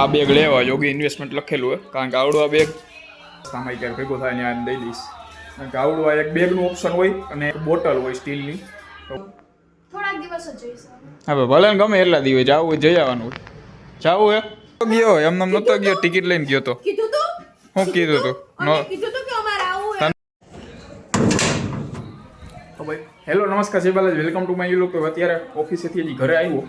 આ બેગ લેવા યોગી ઇન્વેસ્ટમેન્ટ લખેલું હોય કારણ કે આવડું આ બેગ સામાયિક ક્યારે ભેગો થાય ને આ દઈ દઈશ કારણ કે આવડું આ એક બેગનું ઓપ્શન હોય અને એક બોટલ હોય સ્ટીલની હવે ભલે ને ગમે એટલા દિવસ જવું હોય જઈ આવવાનું હોય. જવું હે? ગયો એમને એમ નતો ગયો ટિકિટ લઈને ગયો તો. કીધું હું કીધું તું? નો. અને કીધું તું કે અમારે આવું હે. તો ભાઈ હેલો નમસ્કાર શિવાલાજ વેલકમ ટુ માય યુ લોકો અત્યારે ઓફિસેથી હજી ઘરે આવ્યો.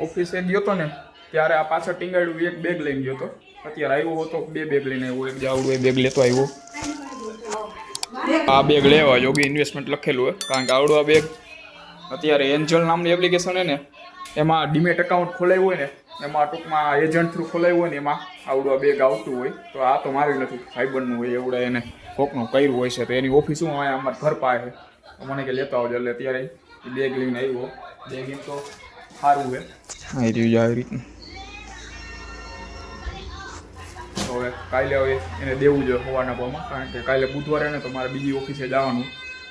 ઓફિસે ગયો તો ને? ત્યારે આ પાછળ ટીંગાડ્યું એક બેગ લઈને ગયો તો અત્યારે આવ્યો હતો, બે બેગ લઈને આવ્યો, એક જાવડું એ બેગ લેતો આવ્યો. આ બેગ લેવા યોગી ઇન્વેસ્ટમેન્ટ લખેલું હોય કારણ કે આવડું આ બેગ અત્યારે એન્જલ નામની એપ્લિકેશન છે ને, એમાં ડીમેટ એકાઉન્ટ ખોલાવ્યું હોય ને, એમાં ટૂંકમાં એજન્ટ થ્રુ ખોલાવ્યું હોય ને, એમાં આવડું આ બેગ આવતું હોય. તો આ તો મારી નથી ફાઈબરનું હોય, એવડે એને કોકનું કર્યું હોય છે, તો એની ઓફિસ હું અહીંયા અમારા ઘર પાસે મને કે લેતા આવજો, એટલે અત્યારે બેગ લઈને આવ્યો. બેગ એમ તો સારું છે આવી રહ્યું આવી રીતનું. હવે કાલે હવે એને દેવું જોઈએ હોવાના ભાવમાં કારણ કે કાલે બુધવારે ને તો મારે બીજી ઓફિસે જવાનું.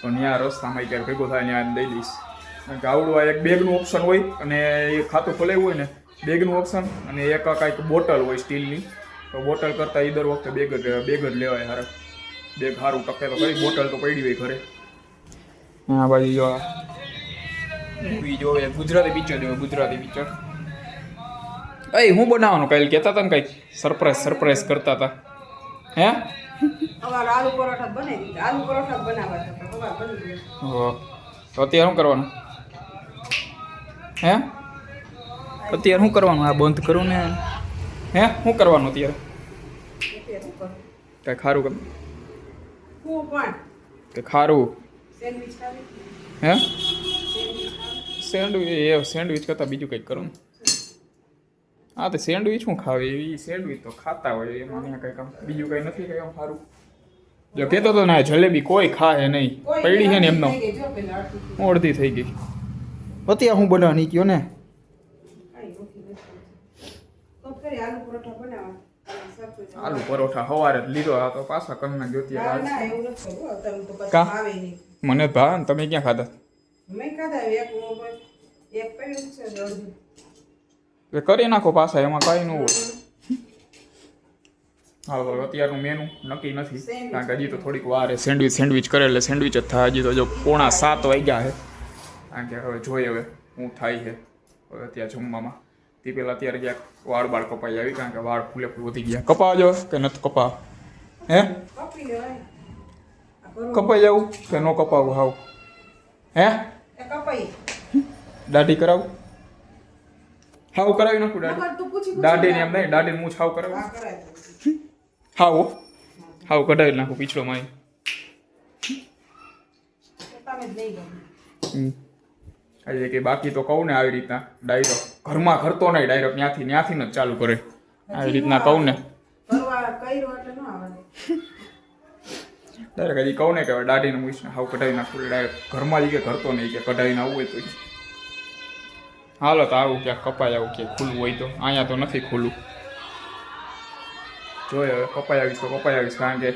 તો ત્યાં રસ્તામાં ક્યારે ભેગો થાય ત્યાં દઈ દઈશ. કારણ કે આવડું આ એક બેગનું ઓપ્શન હોય અને એ ખાતું ખોલાવ્યું હોય ને બેગનું ઓપ્શન અને એક કાંઈક બોટલ હોય સ્ટીલની. તો બોટલ કરતાં એ દર વખતે બેગ જ બેગ જ લેવાય હારે. બેગ સારું ટકે તો કઈ બોટલ તો પડી હોય ઘરે. હા ભાઈ જો મૂવી જોવે ગુજરાતી પિક્ચર જોવે ગુજરાતી પિક્ચર અય હું બનાવવાનું કાલે? કહેતા હતા ને કંઈક સરપ્રાઈઝ સરપ્રાઈઝ કરતા હતા હે? આલુ પરોઠા પરોઠા બનાવવા. તો અત્યારે શું કરવાનું? હે? અત્યારે શું કરવાનું? આ બંધ કરું ને? હે? શું કરવાનું અત્યારે? કાંઈ ખારું કરું કંઈ ખારું કર. કે ખારું. હે? સેન્ડવિચ સેન્ડવિચ એ સેન્ડવિચ કરતાં બીજું કંઈક કરું. હા તો સેન્ડવિચ શું ખાવી એવી સેન્ડવિચ તો ખાતા હોય એમાં અહીંયા કંઈક આમ બીજું કંઈ નથી કંઈ આમ સારું. જો કહેતો તો ના જલેબી કોઈ ખાય નહીં. પડી છે ને એમનો. હું અડધી થઈ ગઈ. અત્યારે હું બનાવવાની કયો ને? આલુ પરોઠા સવારે જ લીધો આ તો પાછા કરના કા? મને ભાવ તમે ક્યાં ખાધા? મેં ખાધા એક હું એક પડ્યું છે ને અડધું. એ કરી નાખો પાછા એમાં કાંઈ ન હોય હા હવે અત્યારનું મેનુ નક્કી નથી કારણ કે હજી તો થોડીક વાર સેન્ડવિચ સેન્ડવિચ કરે એટલે સેન્ડવિચ જ થાય હજી તો જો પોણા સાત વાગ્યા છે કારણ કે હવે જોઈએ હવે હું થાય છે હવે અત્યારે જમવામાં તે પહેલાં અત્યારે ક્યાંક વાળ બાળ કપાઈ આવી કારણ કે વાળ ફૂલે ફૂલ વધી ગયા કપાવજો કે નથી કપાવ હે કપી પરોઠા. કપાઈ જવું કે ન કપાવું હાવ હે કપાઈ. દાઢી કરાવું હાવ કરાવી નાખું દાઢી. પૂછી દાઢીને એમ નહીં દાઢીને મૂછ હાવ કરાવું. હા, હાવ હાવ કઢાવી નાખું પીછળો માય આજે કે બાકી તો કહું ને આવી રીતના ડાયરેક્ટ ઘરમાં કરતો નહીં ડાયરેક્ટ ત્યાંથી ત્યાંથી જ ચાલુ કરે. આવી રીતના કહું ને. ન ડાયરેક્ટ હજી કહું ને કે દાઢીને મૂછને હાવ કઢાવી નાખું ડાયરેક્ટ ઘરમાં જ કે કરતો નહીં કે કઢાવીને આવવું હોય તો. હાલો તો આવું ક્યાંક કપાઈ આવું કે ખુલ્લું હોય તો. અહીંયા તો નથી ખુલ્લું. જોઈએ હવે કપાઈ આવીશ તો કપાઈ આવીશ કારણ કે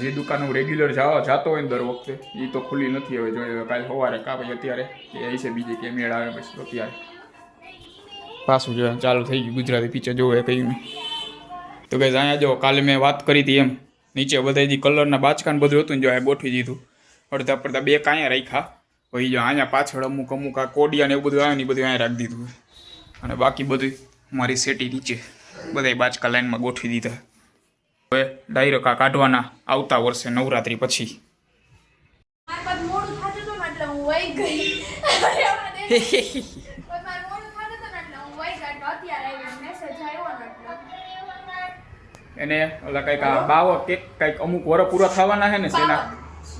જે દુકાન હું રેગ્યુલર જવા જતો હોય ને દર વખતે એ તો ખુલ્લી નથી હવે જોઈએ હવે કાલે સવારે કા ભાઈ અત્યારે એ છે બીજી કે મેળ આવે પછી અત્યારે. પાછું જો ચાલુ થઈ ગયું ગુજરાતી પિક્ચર જોવે કહ્યું તો કે અહીંયા જો કાલે મેં વાત કરી હતી એમ. નીચે બધા જે કલરના બાચકાન બધું હતું ને જો આ ગોઠવી દીધું. અડધા પડતા બે કાંયા રાખ્યા. પછી જો અહીંયા પાછળ અમુક અમુક આ કોડિયા ને એવું બધું આવે ને એ બધું અહીંયા રાખી દીધું. અને બાકી બધું મારી સેટી નીચે. બધા બાચકા લાઈનમાં ગોઠવી દીધા. હવે ડાયરેક આ કાઢવાના આવતા વર્ષે નવરાત્રી પછી. એને ઓલા કંઈક આ બાવો કે કંઈક અમુક વર પૂરા થવાના છે ને સેના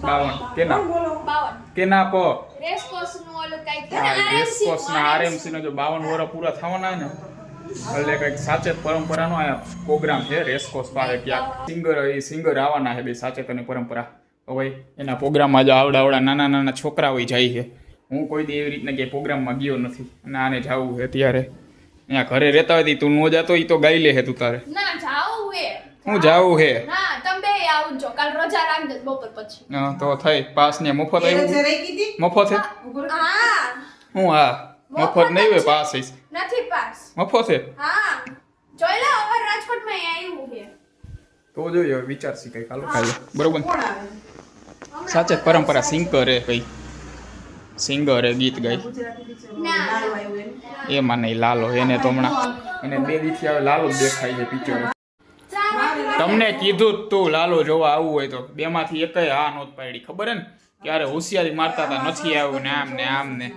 બાવન. બાવન. કેના પ રેસકોર્સનું આરએમસી નો જો બાવન વર પૂરા થવાના ને એટલે કંઈક સાચેત પરંપરાનો આ પ્રોગ્રામ છે રેસકોર્સ પાસે ક્યાંક સિંગર એ સિંગર આવવાના છે બે સાચેત અને પરંપરા હવે એના પ્રોગ્રામમાં જો આવડા આવડા નાના નાના હોય જાય છે. હું કોઈ દી એવી રીતના ક્યાંય પ્રોગ્રામમાં ગયો નથી. અને આને જવું છે ત્યારે અહીંયા ઘરે રહેતા હોય તું નો જાતો એ તો ગાઈ લે છે તું તારે. હે હું જાવું હે આવજો. કાલ રજા રાખજો બપોર પછી. હા, તો થઈ. પાસ ને મફત આવ્યું? મફત છે? હા. હું. હા મફત નહીં હોય પાસ નથી પાસ. મફત છે? હા. જોઈ લે હવે રાજકોટમાં આવ્યું છે. તો જોઈએ હવે વિચારશી કઈ કાલો કાલે બરોબર. કોણ આવે? સાચે જ પરંપરા સિંગર હે કઈ સિંગર એ ગીત ગાય. એ મને લાલો એને એમાં નહીં લાલો એને તો હમણાં એને બે દીથી હવે લાલો જ દેખાય છે પિક્ચર તમને કીધું તું લાલો જોવા આવવું હોય તો. બેમાંથી એકય હા નહોત પાડી. ખબર હે ને? ક્યારે હોશિયારી મારતા હતા નથી આવ્યું ને આમ ને આમ ને.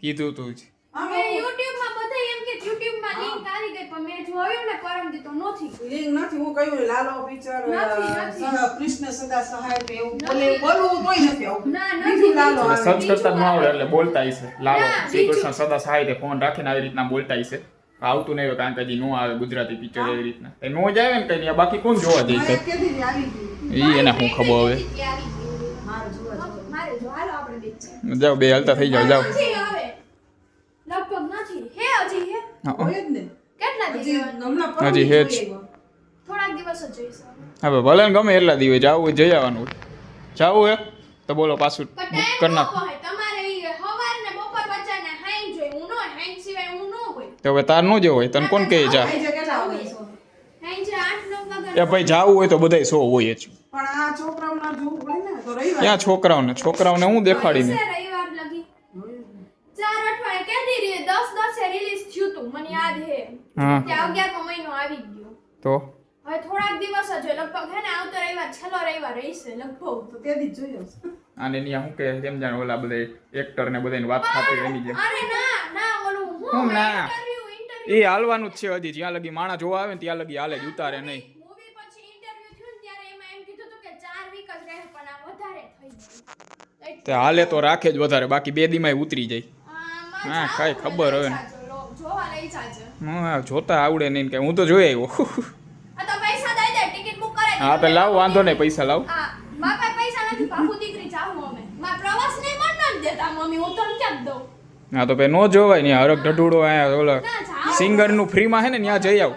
કીધું તું જ. મેં યુટ્યુબમાં બધા એમ કે યુટ્યુબમાં લિંક આવી ગઈ પણ મેં જોયું ને પરમ દી તો નથી. લિંક નથી હું કહ્યું ને, લાલો પિક્ચર નથી, નથી. કૃષ્ણ સદા સહાય તો એવું બોલે બોલવું તોય નથી આવું. ના, નથી, બીજું લાલો નથી. આવે. સર્ચ કરતા જ ન આવડે એટલે બોલતા હશે. લાલો શ્રી કૃષ્ણ સદા સહાય ફોન રાખીને આવી રીતના બોલતા હશે. આવતું નહીં કારણ કે હજી નો આવે ગુજરાતી પિક્ચર એવી રીતના. એ નો જ આવે ને કઈ બાકી કોણ જોવા જઈ ગયું. ઈ એને શું ખબર હવે. જાઓ બે હાલતા થઈ જાઓ જાઓ. હજી હે? હા, જ હવે. ભલે ને ગમે એટલા દિવસ જાવું હોય જઈ આવવાનું જાવું હે તો બોલો પાછું કરી ન નાખ. ને હું નો હું નો તો હવે તાર નો જો હોય તને કોણ કહે જા એ ભાઈ જાવું હોય તો બધાય સો હોય જ. પણ આ છોકરાઓના જોવું પડે ને તો રવિવાર. ક્યાં છોકરાઓને? છોકરાઓને હું દેખાડીને? તું. મને યાદ હે. હા. ત્યાં અગિયારમો મહિનો આવી ગયો. તો? હવે થોડાક દિવસ જ લગભગ હે ને આવતો રવિવાર છેલ્લો રવિવાર રહેશે લગભગ. તો તે દી જોયો અને ત્યાં શું કે કેમ જાણ ઓલા બધા એક્ટર ને બધાની વાત થતી રહી એની જેમ. અરે ના ના ઓલું હું હું ના? એ હાલવાનું જ છે હજી જ્યાં લગી માણા જોવા આવે ને ત્યાં લગી હાલે જ ઉતારે નહીં. તે હાલે તો રાખે જ વધારે બાકી બે દીમાં ઉતરી જાય. હા, કાંઈ ખબર હવે હું જોતા આવડે નહીં કે હું તો જોઈ આવ્યો. હા તો લાવ વાંધો નહીં પૈસા લાવ હા મારા પાસે પૈસા નથી બાપુ દીકરી જાઉં અમે મારા પ્રવાસ નહીં મન નથી દેતા મમ્મી હું તને ક્યાં દઉં હા તો ભાઈ ન જોવાય ને હરક ઢઢુડો અહીંયા ઓલા સિંગરનું ફ્રીમાં હે ને ત્યાં જઈ આવ.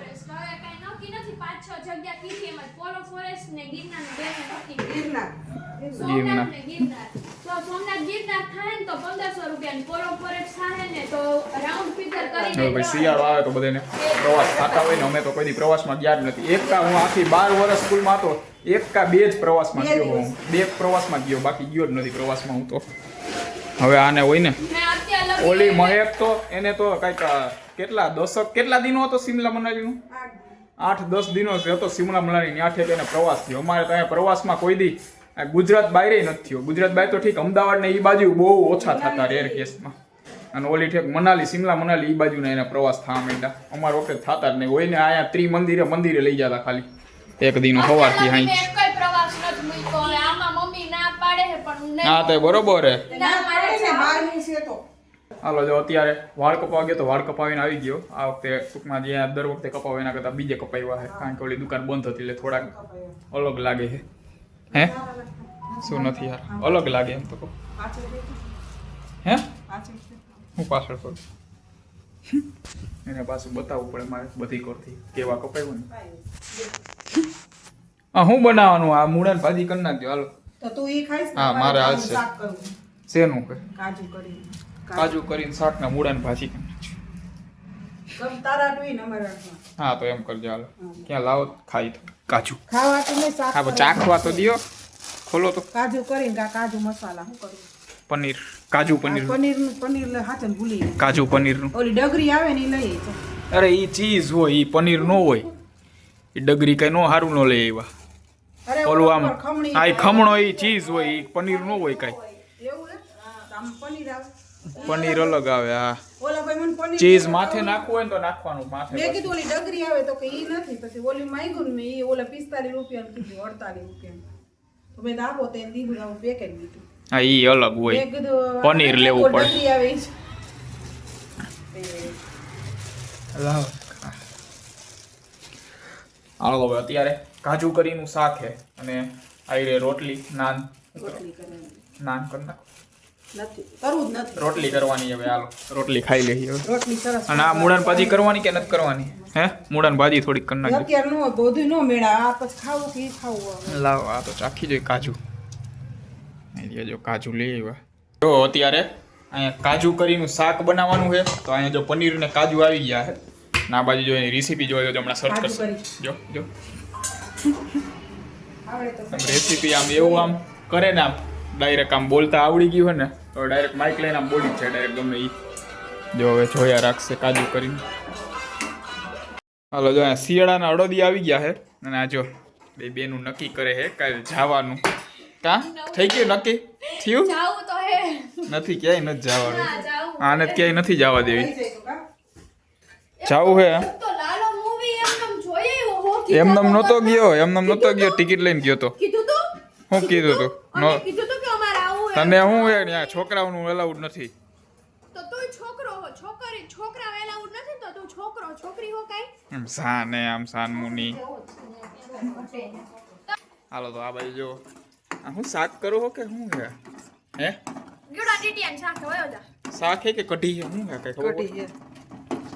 શિયાળો આવે તો બધાને પ્રવાસ થતા હોય ને અમે તો કોઈ પ્રવાસમાં ગયા જ નથી. એક કા હું આખી બાર વર્ષ સ્કૂલમાં હતો એક કા બે જ પ્રવાસમાં ગયો હું. બે પ્રવાસમાં ગયો બાકી ગયો જ નથી પ્રવાસમાં હું તો. હવે આને હોય ને. ઓલી મહેક તો એને તો કંઈક કેટલા દસક કેટલા દિનો હતો સિમલા મનાલીનું? આઠ દસ દિનો હતો સિમલા મનાલી ત્યાંથી એને પ્રવાસ થયો. અમારે તો અહીંયા પ્રવાસમાં કોઈ દી ગુજરાત બારે નથી થયો. ગુજરાત બહાર તો ઠીક અમદાવાદ ને એ બાજુ બહુ ઓછા થતા રેર કેસમાં. અને ઓલી ઠેક મનાલી સિમલા મનાલી એ બાજુના એના પ્રવાસ થવા માંડ્યા. અમારા વખતે થતા જ નહીં. હોય ને અહીંયા ત્રી મંદિરે મંદિરે લઈ જતા ખાલી. એક દિનો સવારથી હાઈ હા તો બરોબર હે ના પાડે છે બારમી છે તો હાલો જો અત્યારે વાળ કપાવા ગયો તો વાળ કપાવીને આવી ગયો. આ વખતે ટૂંકમાં જે દર વખતે કપાવે એના કરતાં બીજે કપાવ્યા છે કારણ કે ઓલી દુકાન બંધ હતી એટલે થોડાક અલગ લાગે છે. હે? શું નથી યાર? અલગ લાગે એમ તો હે? હું પાછળ કરું એને પાછું બતાવવું પડે મારે બધી કોરથી કેવા કપાયું ને? કાંઈ હા બનાવવાનું? આ મૂળાની ભાજી કરી નાખજો. હાલો. તો તું એ ખાઈશ હા, મારે હાલ હાલશે. શેનું કે? કાજુ કરી કાજુ કરીને શાકના ના ભાજી કરી ઈ. હા તો એમ કરજો હાલો. ક્યાં લાવો ખાઈ તો. કાજુ. ખાવા તો નહીં હા ચાખવા તો દિયો. ખોલો તો. કાજુ કરીને કાજુ મસાલા શું કરું? પનીર. કાજુ પનીર પનીર પનીર હાથે ભૂલી કાજુ પનીરનું ઓલી ડગરી આવે ને ઈ લઈ અરે ઈ ચીઝ હોય એ પનીર નો હોય. એ ડગરી કઈ નો સારું નો લઈ આવ્યા અરે ઓલું આમ આ ખમણો એ ચીઝ હોય એ પનીર નો હોય કઈ. એવું આમ પનીર આવે. પનીર અલગ આવે હા. ઓલા ભાઈ મને પનીર ચીઝ માથે નાખવું હોય તો નાખવાનું માથે મેં કીધું ઓલી ડગરી આવે તો કે ઈ નથી પછી ઓલી માંગ્યું ને મેં ઈ ઓલા પિસ્તાલીસ રૂપિયા કીધું અડતાલીસ રૂપિયા તો મેં દાબો તેને દીધું આવું પેકેટ દીધું. હા ઈ અલગ હોય. પનીર લેવું પડે. ડગરી આવે લાવ. હાલો હવે અત્યારે કાજુ કરીનું શાક છે અને આઈ રોટલી નાન. રોટલી નાન કરી નાખો. નથી. કરવું જ નથી. રોટલી કરવાની હવે હાલો. રોટલી ખાઈ લઈએ હવે. રોટલી સરસ અને આ મૂળન ભાજી કરવાની કે નથી કરવાની? હે? મૂળન ભાજી થોડીક કરી નાખજો. અત્યારે નો બધું નો મેળા. આ પછી ખાવું કે ખાવું હવે? લાવ આ તો ચાખી જોઈએ કાજુ. જો કાજુ લઈ આવ્યા. જો અત્યારે અહીંયા કાજુ કરીનું શાક બનાવવાનું છે. તો અહીંયા જો પનીર ને કાજુ આવી ગયા છે. ના બાજુ જો એની રેસીપી જોઈએ તો હમણાં સર્ચ કરશો. જો જો. રેસીપી આમ એવું આમ કરે ને આમ. ડાયરેક્ટ આમ બોલતા આવડી ગયું હોય ને તો ડાયરેક્ટ માઇક લઈને આમ બોલી જ છે ડાયરેક્ટ ગમે એ જો હવે જોયા રાખશે કાજુ કરીને. હાલો જો અહીંયા શિયાળાના અડોદી આવી ગયા છે અને આ જો બે બેનું નક્કી કરે છે કાલે જવાનું. કા? થઈ ગયું નક્કી? થયું? જાવું તો હે. નથી ક્યાંય નથી જવાનું. આને ક્યાંય નથી જવા દેવી. જવું જાય તો કા? જાવું હે? તો લાલો મૂવી એમ જોઈએ એમનેમ નહોતો ગયો એમનેમ નહોતો ગયો ટિકિટ લઈને ગયો તો. કીધું તું? શું કીધું તું હે. તને શું એ ત્યાં છોકરાઓનું એલાઉડ નથી. તો તું છોકરો હો છોકરી છોકરા એલાઉડ નથી તો તું છોકરો છોકરી હો કઈ? આમ સાને આમ સાન મુની. હાલો તો આ બાજુ જો આ હું શાક કરું હો કે શું હે? હે? ગીડા ટીટિયાન શાક વયો જા. શાક હે કે કઢી હે? શું હે કઈ ખબર? કઢી હે.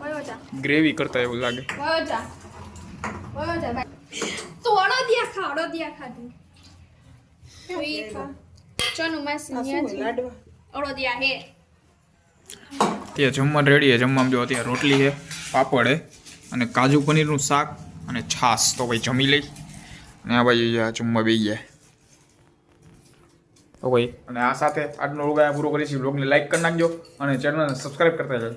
વયો જા. ગ્રેવી કરતા એવું લાગે. વયો જા. વયો જા તું અડદિયા ખા અડદિયા ખાધું. તો અડદિયા હે. તે જમવાનું રેડી છે જમવામાં જો અત્યારે રોટલી છે પાપડ છે અને કાજુ પનીરનું શાક અને છાશ. તો ભાઈ જમી લઈ. અને આ ભાઈ આ જમવા બે ગયા. તો ભાઈ અને આ સાથે આજનો રોગ પૂરો કરીશું બ્લોગને લાઈક કરી નાખજો અને ચેનલને સબસ્ક્રાઈબ કરતા જજો